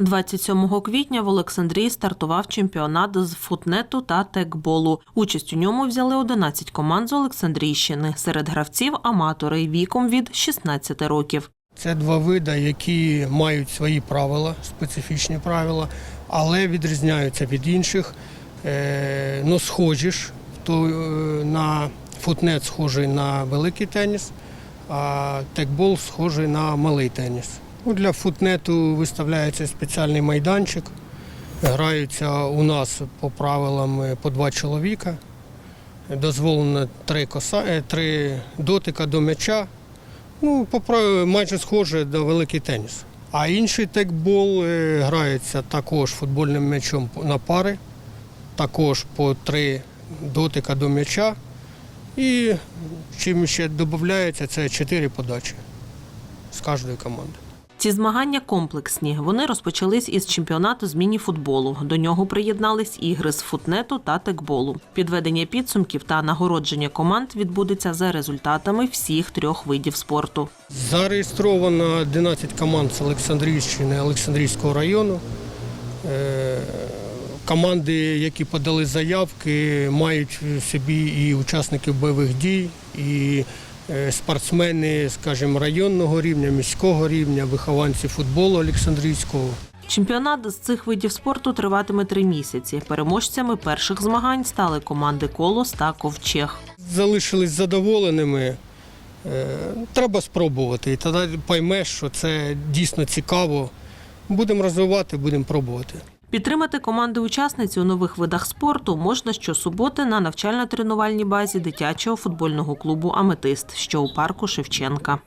27 квітня в Олександрії стартував чемпіонат з футнету та текболу. Участь у ньому взяли 11 команд з Олександрійщини. Серед гравців аматори віком від 16 років. Це два види, які мають свої правила, специфічні правила, але відрізняються від інших. Е, ну, схожі ж, то е, на футнет схожий на великий теніс, а текбол схожий на малий теніс. Ну, для футнету виставляється спеціальний майданчик. Граються у нас по правилам е, по два чоловіка. Дозволено три, коса, е, три дотика до м'яча. Ну, по майже схоже до великий теніс. А інший текбол е, грається також футбольним м'ячом на пари, також по три дотика до м'яча. І чим ще додається, це чотири подачі з кожної команди. Ці змагання комплексні. Вони розпочались із чемпіонату з міні-футболу. До нього приєднались ігри з футнету та текболу. Підведення підсумків та нагородження команд відбудеться за результатами всіх трьох видів спорту. Зареєстровано 11 команд з Олександрійщини, Олександрійського району. Е, Команди, які подали заявки, мають в собі і учасників бойових дій, і спортсмени, скажімо, районного рівня, міського рівня, вихованці футболу Олександрійського. Чемпіонат з цих видів спорту триватиме три місяці. Переможцями перших змагань стали команди Колос та Ковчег. Залишились задоволеними. Е, Треба спробувати, і тоді поймеш, що це дійсно цікаво. Будемо розвивати, будемо пробувати. Підтримати команди учасниць у нових видах спорту можна щосуботи на навчально-тренувальній базі дитячого футбольного клубу Аметист, що у парку Шевченка.